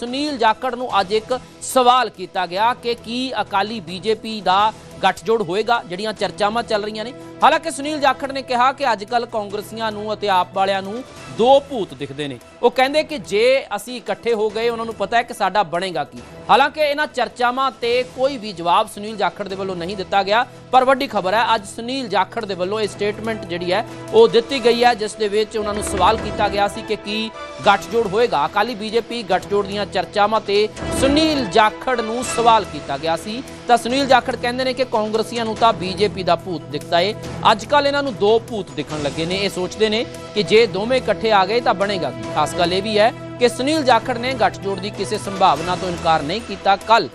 ਸੁਨੀਲ ਜਾਖੜ ਨੂੰ ਅੱਜ ਇੱਕ ਸਵਾਲ ਕੀਤਾ ਗਿਆ ਕਿ ਕੀ ਅਕਾਲੀ ਬੀਜੇਪੀ ਦਾ ਗੱਠਜੋੜ ਹੋਏਗਾ? ਜਿਹੜੀਆਂ ਚਰਚਾਵਾਂ ਚੱਲ ਰਹੀਆਂ ਨੇ। ਹਾਲਾਂਕਿ ਸੁਨੀਲ ਜਾਖੜ ਨੇ ਕਿਹਾ ਕਿ ਅੱਜ ਕੱਲ ਕਾਂਗਰਸੀਆਂ ਨੂੰ ਅਤੇ ਆਪ ਵਾਲਿਆਂ ਨੂੰ ਦੋ ਭੂਤ ਦਿਖਦੇ ਨੇ। ਉਹ ਕਹਿੰਦੇ ਕਿ ਜੇ ਅਸੀਂ ਇਕੱਠੇ ਹੋ ਗਏ, ਉਹਨਾਂ ਨੂੰ ਪਤਾ ਹੈ ਕਿ ਸਾਡਾ ਬਣੇਗਾ ਕੀ। ਹਾਲਾਂਕਿ ਇਹਨਾਂ ਚਰਚਾਵਾਂ ਤੇ ਕੋਈ ਵੀ ਜਵਾਬ ਸੁਨੀਲ ਜਾਖੜ ਦੇ ਵੱਲੋਂ ਨਹੀਂ ਦਿੱਤਾ ਗਿਆ, ਪਰ ਵੱਡੀ ਖਬਰ ਹੈ, ਅੱਜ ਸੁਨੀਲ ਜਾਖੜ ਦੇ ਵੱਲੋਂ ਇਹ ਸਟੇਟਮੈਂਟ ਜਿਹੜੀ ਹੈ, ਉਹ ਦਿੱਤੀ ਗਈ ਹੈ, ਜਿਸ ਦੇ ਵਿੱਚ ਉਹਨਾਂ ਨੂੰ ਸਵਾਲ ਕੀਤਾ ਗਿਆ ਸੀ ਕਿ ਕੀ ਗੱਠਜੋੜ ਹੋਏਗਾ। ਅਕਾਲੀ ਬੀਜੇਪੀ ਗੱਠਜੋੜ ਦੀਆਂ ਚਰਚਾਵਾਂ ਤੇ ਸੁਨੀਲ ਜਾਖੜ ਨੂੰ ਸਵਾਲ ਕੀਤਾ ਗਿਆ ਸੀ। ਤਾਂ ਸੁਨੀਲ ਜਾਖੜ ਕਹਿੰਦੇ ਨੇ ਕਿ ਕਾਂਗਰਸੀਆਂ ਨੂੰ ਤਾਂ ਬੀਜੇਪੀ ਦਾ ਭੂਤ ਦਿਖਦਾ ਏ। ਅੱਜ ਕੱਲ ਇਹਨਾਂ ਨੂੰ ਦੋ ਭੂਤ ਦਿਖਣ ਲੱਗੇ ਨੇ। ਇਹ ਸੋਚਦੇ ਨੇ ਕਿ ਜੇ ਦੋਵੇਂ ਇਕੱਠੇ ਆ ਗਏ ਤਾਂ ਬਣੇਗਾ ਕੀ। ਖਾਸ ਗੱਲ ਇਹ ਵੀ ਹੈ ਕਿ ਸੁਨੀਲ ਜਾਖੜ ਨੇ ਗੱਠਜੋੜ ਦੀ ਕਿਸੇ ਸੰਭਾਵਨਾ ਤੋਂ ਇਨਕਾਰ ਨਹੀਂ ਕੀਤਾ। ਕੱਲ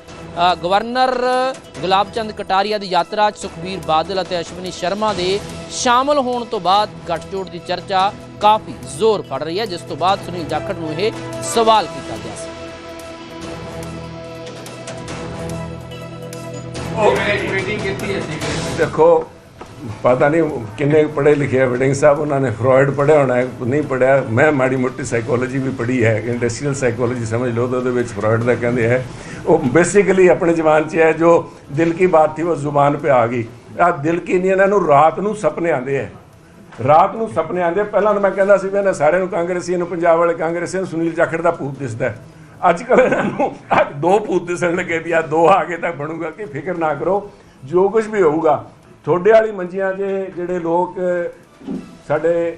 ਗਵਰਨਰ ਗੁਲਾਬ ਚੰਦ ਕਟਾਰੀਆ ਦੀ ਯਾਤਰਾ 'ਚ ਸੁਖਬੀਰ ਬਾਦਲ ਅਤੇ ਅਸ਼ਵਨੀ ਸ਼ਰਮਾ ਦੇ ਸ਼ਾਮਲ ਹੋਣ ਤੋਂ ਬਾਅਦ ਗੱਠਜੋੜ ਦੀ ਚਰਚਾ ਕਾਫੀ ਜ਼ੋਰ ਫੜ ਰਹੀ ਹੈ ਜਿਸ ਤੋਂ ਬਾਅਦ ਸੁਨੀਲ ਜਾਖੜ ਨੂੰ ਇਹ ਸਵਾਲ ਕੀਤਾ ਗਿਆ ਸੀ। ਮੀਟਿੰਗ ਕੀਤੀ ਅਸੀਂ ਦੇਖੋ ਪਤਾ ਨਹੀਂ ਕਿੰਨੇ ਪੜ੍ਹੇ ਲਿਖੇ ਆ ਵਡਿੰਗ ਸਾਹਿਬ, ਉਹਨਾਂ ਨੇ ਫਰੋਇਡ ਪੜ੍ਹਿਆ ਹੋਣਾ ਨਹੀਂ ਪੜ੍ਹਿਆ। ਮੈਂ ਮਾੜੀ ਮੋਟੀ ਸਾਈਕੋਲੋਜੀ ਵੀ ਪੜ੍ਹੀ ਹੈ ਇੰਡਸਟਰੀਅਲ ਸਾਈਕੋਲੋਜੀ ਸਮਝ ਲਓ ਤਾਂ ਉਹਦੇ ਵਿੱਚ ਫਰੋਇਡ ਦਾ ਕਹਿੰਦੇ ਹੈ। ਉਹ ਬੇਸਿਕਲੀ ਆਪਣੇ ਜ਼ਬਾਨ 'ਚ ਹੈ, ਜੋ ਦਿਲ ਕੀ ਬਾਤ ਸੀ ਉਹ ਜ਼ੁਬਾਨ पे ਆ ਗਈ। ਆ ਦਿਲ ਕੀ ਨਹੀਂ, ਇਹਨਾਂ ਨੂੰ ਰਾਤ ਨੂੰ ਸੁਪਨੇ ਆਉਂਦੇ ਹੈ। ਰਾਤ ਨੂੰ ਸੁਪਨੇ ਆਉਂਦੇ, ਪਹਿਲਾਂ ਤਾਂ ਮੈਂ ਕਹਿੰਦਾ ਸੀ ਵੀ ਇਹਨਾਂ ਸਾਰਿਆਂ ਨੂੰ ਕਾਂਗਰਸੀਆਂ ਨੂੰ, ਪੰਜਾਬ ਵਾਲੇ ਕਾਂਗਰਸੀਆਂ ਨੂੰ ਸੁਨੀਲ ਜਾਖੜ ਦਾ ਭੂਤ ਦਿਸਦਾ ਅੱਜ ਕੱਲ੍ਹ ਇਹਨਾਂ ਨੂੰ ਦੋ ਭੂਤ ਦਿਸਣ ਲੱਗੇ ਵੀ ਆ ਦੋ ਆ ਕੇ ਤਾਂ ਬਣੂਗਾ, ਕਿ ਫਿਕਰ ਨਾ ਕਰੋ, ਜੋ ਕੁਝ ਵੀ ਹੋਊਗਾ ਤੁਹਾਡੇ ਵਾਲੀ ਮੰਜੀਆਂ 'ਚ ਜਿਹੜੇ ਲੋਕ, ਸਾਡੇ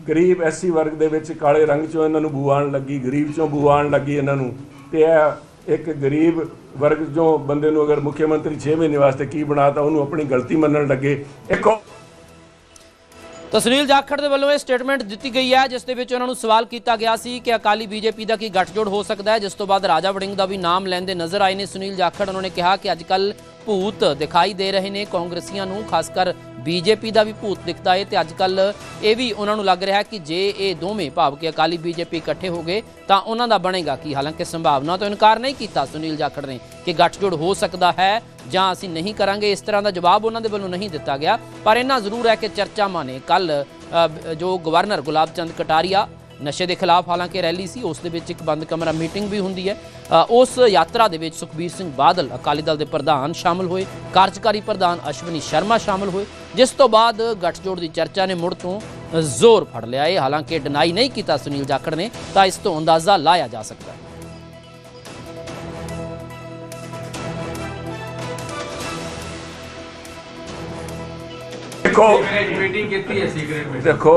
ਗਰੀਬ ਐਸਸੀ ਵਰਗ ਦੇ ਵਿੱਚ ਕਾਲੇ ਰੰਗ 'ਚੋਂ ਇਹਨਾਂ ਨੂੰ ਬੂ ਆਉਣ ਲੱਗੀ, ਗਰੀਬ 'ਚੋਂ ਬੂ ਲੱਗੀ ਇਹਨਾਂ ਨੂੰ, ਤੇ ਇਹ ਇੱਕ ਗਰੀਬ ਵਰਗ 'ਚੋਂ ਬੰਦੇ ਨੂੰ ਅਗਰ ਮੁੱਖ ਮੰਤਰੀ 6 ਮਹੀਨੇ ਵਾਸਤੇ ਕੀ ਬਣਾਤਾ, ਉਹਨੂੰ ਆਪਣੀ ਗਲਤੀ ਮੰਨਣ ਲੱਗੇ। ਇੱਕ ਤਾਂ ਸੁਨੀਲ ਜਾਖੜ ਦੇ ਵੱਲੋਂ ਇਹ ਸਟੇਟਮੈਂਟ ਦਿੱਤੀ ਗਈ ਹੈ, ਜਿਸ ਦੇ ਵਿੱਚ ਉਹਨਾਂ ਨੂੰ ਸਵਾਲ ਕੀਤਾ ਗਿਆ ਸੀ ਕਿ ਅਕਾਲੀ ਬੀਜੇਪੀ ਦਾ ਕੀ ਗੱਠਜੋੜ ਹੋ ਸਕਦਾ ਹੈ, ਜਿਸ ਤੋਂ ਬਾਅਦ ਰਾਜਾ ਵੜਿੰਗ ਦਾ ਵੀ ਨਾਮ ਲੈਂਦੇ ਨਜ਼ਰ ਆਏ ਨੇ। ਸੁਨੀਲ ਜਾਖੜ, ਉਹਨਾਂ ਨੇ ਕਿਹਾ ਕਿ ਅੱਜ ਕੱਲ ਭੂਤ ਦਿਖਾਈ ਦੇ ਰਹੇ ਨੇ, ਕਾਂਗਰਸੀਆਂ ਨੂੰ ਖਾਸ ਕਰ ਬੀਜੇਪੀ ਦਾ ਵੀ ਭੂਤ ਦਿਖਦਾ ਏ ਤੇ ਅੱਜ ਕੱਲ ਇਹ ਵੀ ਉਹਨਾਂ ਨੂੰ ਲੱਗ ਰਿਹਾ ਕਿ ਜੇ ਇਹ ਦੋਵੇਂ ਭਾਵ ਕਿ ਅਕਾਲੀ ਬੀਜੇਪੀ ਇਕੱਠੇ ਹੋ ਗਏ ਤਾਂ ਉਹਨਾਂ ਦਾ ਬਣੇਗਾ ਕੀ? ਹਾਲਾਂਕਿ ਸੰਭਾਵਨਾ ਤੋਂ ਇਨਕਾਰ ਨਹੀਂ ਕੀਤਾ ਸੁਨੀਲ ਜਾਖੜ ਨੇ ਕਿ ਗੱਠਜੋੜ ਹੋ ਸਕਦਾ ਹੈ ਜਾਂ ਅਸੀਂ ਨਹੀਂ ਕਰਾਂਗੇ। ਇਸ ਤਰ੍ਹਾਂ ਦਾ ਜਵਾਬ ਉਹਨਾਂ ਦੇ ਵੱਲੋਂ ਨਹੀਂ ਦਿੱਤਾ ਗਿਆ। ਪਰ ਇਹਨਾਂ ਜ਼ਰੂਰ ਹੈ ਕਿ ਚਰਚਾਵਾਂ ਨੇ ਕੱਲ ਜੋ ਗਵਰਨਰ ਗੁਲਾਬ ਚੰਦ ਕਟਾਰੀਆ ਨਸ਼ੇ ਦੇ ਖਿਲਾਫ ਹਾਲਾਂਕਿ ਰੈਲੀ ਸੀ ਉਸ ਦੇ ਵਿੱਚ ਇੱਕ ਬੰਦ ਕਮਰਾ ਮੀਟਿੰਗ ਵੀ ਹੁੰਦੀ ਹੈ। ਉਸ ਯਾਤਰਾ ਦੇ ਵਿੱਚ ਸੁਖਬੀਰ ਸਿੰਘ ਬਾਦਲ ਅਕਾਲੀ ਦਲ ਦੇ ਪ੍ਰਧਾਨ ਸ਼ਾਮਲ ਹੋਏ। ਕਾਰਜਕਾਰੀ ਪ੍ਰਧਾਨ ਅਸ਼ਵਨੀ ਸ਼ਰਮਾ ਸ਼ਾਮਲ ਹੋਏ। ਜਿਸ ਤੋਂ ਬਾਅਦ ਗੱਠਜੋੜ ਦੀ ਚਰਚਾ ਨੇ ਮੁੜ ਤੋਂ ਜ਼ੋਰ ਫੜ ਲਿਆ। ਹੈ ਹਾਲਾਂਕਿ ਡਿਨਾਈ ਨਹੀਂ ਕੀਤਾ ਸੁਨੀਲ ਜਾਖੜ ਨੇ ਤਾਂ ਇਸ ਤੋਂ ਅੰਦਾਜ਼ਾ ਲਾਇਆ ਜਾ ਸਕਦਾ ਹੈ। ਦੇਖੋ ਮੀਟਿੰਗ ਕੀਤੀ ਅਸੀਂ ਸੀਕ੍ਰੀਟ ਮੀਟਿੰਗ ਦੇਖੋ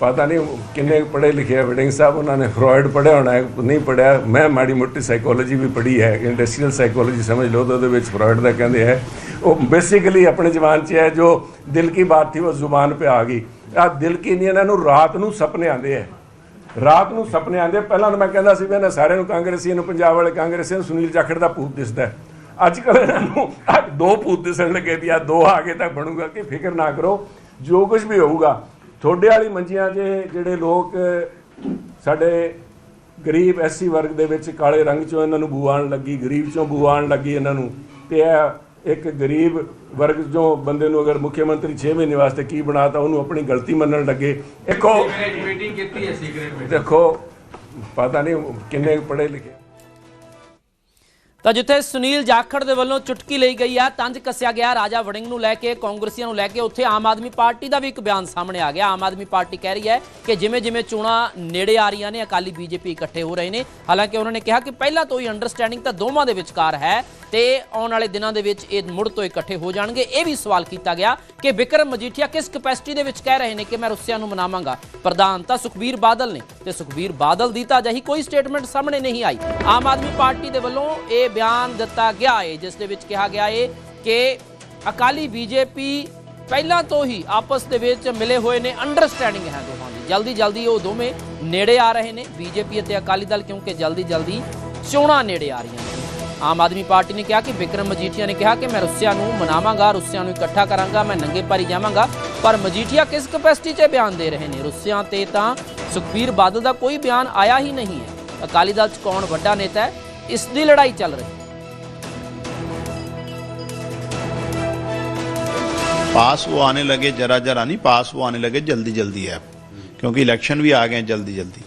ਪਤਾ ਨਹੀਂ ਕਿੰਨੇ ਪੜ੍ਹੇ ਲਿਖੇ ਆ ਵਡਿੰਗ ਸਾਹਿਬ, ਉਹਨਾਂ ਨੇ ਫਰੋਇਡ ਪੜ੍ਹਿਆ ਹੋਣਾ ਹੈ ਨਹੀਂ ਪੜ੍ਹਿਆ। ਮੈਂ ਮਾੜੀ ਮੋਟੀ ਸਾਈਕੋਲੋਜੀ ਵੀ ਪੜ੍ਹੀ ਹੈ ਇੰਡਸਟਰੀਅਲ ਸਾਈਕੋਲੋਜੀ ਸਮਝ ਲਓ ਤਾਂ ਉਹਦੇ ਵਿੱਚ ਫਰੋਇਡ ਦਾ ਕਹਿੰਦੇ ਹੈ। ਉਹ ਬੇਸਿਕਲੀ ਆਪਣੇ ਜ਼ਬਾਨ 'ਚ ਹੈ, ਜੋ ਦਿਲ ਕੀ ਬਾਤ ਥੀ, ਉਹ ਜ਼ੁਬਾਨ पे ਆ ਗਈ। ਆ ਦਿਲ ਕੀ ਨਹੀਂ ਇਹਨਾਂ ਨੂੰ ਰਾਤ ਨੂੰ ਸੁਪਨੇ ਆਉਂਦੇ ਹੈ। ਰਾਤ ਨੂੰ ਸੁਪਨੇ ਆਉਂਦੇ ਪਹਿਲਾਂ ਤਾਂ ਮੈਂ ਕਹਿੰਦਾ ਸੀ ਵੀ ਇਹਨਾਂ ਸਾਰਿਆਂ ਨੂੰ ਕਾਂਗਰਸੀਆਂ ਨੂੰ ਪੰਜਾਬ ਵਾਲੇ ਕਾਂਗਰਸੀਆਂ ਨੂੰ ਸੁਨੀਲ ਜਾਖੜ ਦਾ ਭੂਤ ਦਿਸਦਾ ਹੈ। ਅੱਜ ਕੱਲ੍ਹ ਇਹਨਾਂ ਨੂੰ ਦੋ ਭੂਤ ਦਿਸਣ ਲੱਗੇ ਵੀ ਆ ਦੋ ਆ ਕੇ ਤਾਂ ਬਣੂਗਾ, ਕਿ ਫਿਕਰ ਨਾ ਕਰੋ। ਜੋ ਕੁਝ ਵੀ ਹੋਊਗਾ ਤੁਹਾਡੇ ਵਾਲੀ ਮੰਜੀਆਂ 'ਚ ਜਿਹੜੇ ਲੋਕ ਸਾਡੇ ਗਰੀਬ ਐਸਸੀ ਵਰਗ ਦੇ ਵਿੱਚ ਕਾਲੇ ਰੰਗ 'ਚੋਂ ਇਹਨਾਂ ਨੂੰ ਬੂ ਆਉਣ ਲੱਗੀ ਗਰੀਬ 'ਚੋਂ ਬੂ ਆਉਣ ਲੱਗੀ ਇਹਨਾਂ ਨੂੰ ਤੇ ਇਹ ਇੱਕ ਗਰੀਬ ਵਰਗ 'ਚੋਂ ਬੰਦੇ ਨੂੰ ਅਗਰ ਮੁੱਖ ਮੰਤਰੀ 6 ਮਹੀਨੇ ਵਾਸਤੇ ਕੀ ਬਣਾਤਾ ਉਹਨੂੰ ਆਪਣੀ ਗਲਤੀ ਮੰਨਣ ਲੱਗੇ। ਉਹ ਮੀਟਿੰਗ ਕੀਤੀ ਅਸੀਂ ਸੀਕ੍ਰੀਟ ਮੀਟਿੰਗ ਦੇਖੋ ਪਤਾ ਨਹੀਂ ਕਿੰਨੇ ਪੜ੍ਹੇ ਲਿਖੇ। ਤਾਂ ਜਿੱਥੇ ਸੁਨੀਲ ਜਾਖੜ ਦੇ ਵੱਲੋਂ ਚੁਟਕੀ ਲਈ ਗਈ ਆ, ਤੰਜ ਕੱਸਿਆ ਗਿਆ। ਰਾਜਾ ਵੜਿੰਗ ਨੂੰ ਲੈ ਕੇ, ਕਾਂਗਰਸੀਆਂ ਨੂੰ ਲੈ ਕੇ ਉੱਥੇ ਆਮ ਆਦਮੀ ਪਾਰਟੀ ਦਾ ਵੀ ਇੱਕ ਬਿਆਨ ਸਾਹਮਣੇ ਆ ਗਿਆ। ਆਮ ਆਦਮੀ ਪਾਰਟੀ ਕਹਿ ਰਹੀ ਹੈ ਕਿ ਜਿਵੇਂ ਜਿਵੇਂ ਚੋਣਾਂ ਨੇੜੇ ਆ ਰਹੀਆਂ ਨੇ, ਅਕਾਲੀ ਬੀਜੇਪੀ ਇਕੱਠੇ ਹੋ ਰਹੇ ਨੇ। ਹਾਲਾਂਕਿ ਉਹਨਾਂ ਨੇ ਕਿਹਾ ਕਿ ਪਹਿਲਾਂ ਤੋਂ ਹੀ ਅੰਡਰਸਟੈਂਡਿੰਗ ਤਾਂ ਦੋਵਾਂ ਦੇ ਵਿਚਕਾਰ ਹੈ ਤੇ ਆਉਣ ਵਾਲੇ ਦਿਨਾਂ ਦੇ ਵਿੱਚ ਇਹ ਮੁੜ ਤੋਂ ਇਕੱਠੇ ਹੋ ਜਾਣਗੇ। ਇਹ ਵੀ ਸਵਾਲ ਕੀਤਾ ਗਿਆ ਕਿ ਵਿਕਰਮ ਮਜੀਠੀਆ ਕਿਸ ਕਪੈਸਿਟੀ ਦੇ ਵਿੱਚ ਕਹਿ ਰਹੇ ਨੇ ਕਿ ਮੈਂ ਰੁੱਸਿਆਂ ਨੂੰ ਮਨਾਵਾਂਗਾ? ਪ੍ਰਧਾਨ ਤਾਂ ਸੁਖਬੀਰ ਬਾਦਲ ਨੇ ਤੇ ਸੁਖਬੀਰ ਬਾਦਲ ਦੀ ਤਾਂ ਅਜਿਹੀ ਕੋਈ ਸਟੇਟਮੈਂਟ ਸਾਹਮਣੇ ਨਹੀਂ ਆਈ। ਆਮ ਆਦਮੀ ਪਾਰਟੀ ਦੇ ਵੱਲੋਂ ਇਹ ਬਿਆਨ ਦਿੱਤਾ ਗਿਆ ਹੈ ਜਿਸ ਦੇ ਵਿੱਚ ਕਿਹਾ ਗਿਆ ਹੈ ਕਿ ਅਕਾਲੀ ਬੀਜੇਪੀ ਪਹਿਲਾਂ ਤੋਂ ਹੀ ਆਪਸ ਦੇ ਵਿੱਚ ਮਿਲੇ ਹੋਏ ਨੇ ਅੰਡਰਸਟੈਂਡਿੰਗ ਹੈ ਦੋਹਾਂ ਦੀ। ਜਲਦੀ ਜਲਦੀ ਉਹ ਦੋਵੇਂ ਨੇੜੇ ਆ ਰਹੇ ਨੇ। ਬੀਜੇਪੀ ਅਤੇ ਅਕਾਲੀ ਦਲ ਕਿਉਂਕਿ ਜਲਦੀ ਜਲਦੀ ਚੋਣਾਂ ਨੇੜੇ ਆ ਰਹੀਆਂ ਨੇ। ਆਮ ਆਦਮੀ ਪਾਰਟੀ ਨੇ ਕਿਹਾ ਕਿ ਵਿਕਰਮ ਮਜੀਠੀਆ ਨੇ ਕਿਹਾ ਕਿ ਮੈਂ ਰੁੱਸਿਆਂ ਨੂੰ ਮਨਾਵਾਂਗਾ ਰੁੱਸਿਆਂ ਨੂੰ ਇਕੱਠਾ ਕਰਾਂਗਾ ਮੈਂ ਨੰਗੇ ਪੈਰੀ ਜਾਵਾਂਗਾ ਪਰ ਮਜੀਠੀਆ ਕਿਸ ਕਪੈਸਿਟੀ 'ਚ ਬਿਆਨ ਦੇ ਰਹੇ ਨੇ ਰੁੱਸਿਆਂ ਤੇ ਤਾਂ ਸੁਖਬੀਰ ਬਾਦਲ ਦਾ ਕੋਈ ਬਿਆਨ ਆਇਆ ਹੀ ਨਹੀਂ ਹੈ ਅਕਾਲੀ ਦਲ 'ਚ ਕੌਣ ਵੱਡਾ ਨੇਤਾ ਹੈ ਇਸ ਦੀ ਲੜਾਈ ਚੱਲ ਰਹੀ ਹੈ पास वो आने लगे जरा जरा नहीं पास वो आने लगे जल्दी जल्दी है क्योंकि इलेक्शन भी आ गए हैं जल्दी जल्दी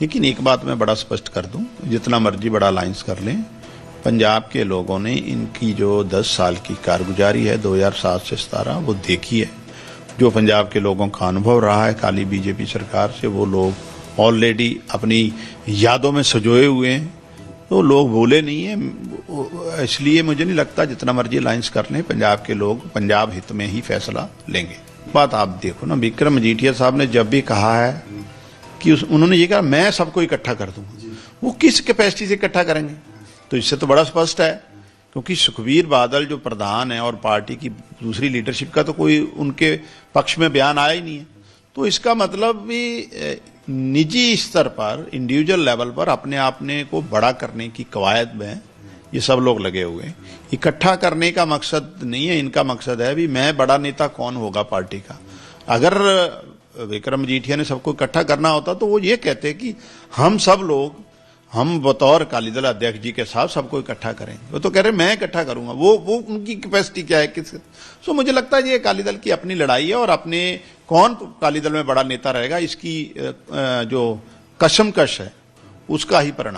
लेकिन एक बात मैं बड़ा स्पष्ट कर दूं जितना मर्जी बड़ा अलायंस कर लें पंजाब के लोगों ने इनकी जो 10 साल की कारगुजारी है 2007 से 17 वो देखी है। जो पंजाब के लोगों का अनुभव रहा है काली बीजेपी सरकार से वो लोग ऑलरेडी अपनी यादों में सजोए हुए हैं। तो लोग बोले नहीं है इसलिए मुझे नहीं लगता जितना मर्ज़ी अलायंस कर लें पंजाब के लोग पंजाब हित में ही फैसला लेंगे। बात आप देखो ना विक्रम मजीठिया साहब ने जब भी कहा है कि उस, उन्होंने ये कहा मैं सबको इकट्ठा कर दूँगा। वो किस कैपेसिटी से इकट्ठा करेंगे? तो इससे तो बड़ा स्पष्ट है, क्योंकि सुखबीर बादल जो प्रधान है और पार्टी की दूसरी लीडरशिप का तो कोई उनके पक्ष में बयान आया ही नहीं है। तो इसका मतलब भी निजी स्तर पर इंडिविजुअल लेवल पर अपने आपने को बड़ा करने की कवायद में ये सब लोग लगे हुए हैं। इकट्ठा करने का मकसद नहीं है, इनका मकसद है भी मैं बड़ा नेता कौन होगा पार्टी का। अगर, विक्रम मजीठिया ने सबको इकट्ठा करना होता तो वो ये कहते कि हम सब लोग हम बतौर अकाली दल अध्यक्ष जी के साथ सबको इकट्ठा करेंगे वो तो कह रहे, मैं इकट्ठा करूँगा। वो वो उनकी कैपेसिटी क्या है? किस सो मुझे लगता है ये अकाली दल की अपनी लड़ाई है और अपने कौन अकाली दल में बड़ा नेता रहेगा, इसकी जो कशमकश है, उसका ही परिणाम।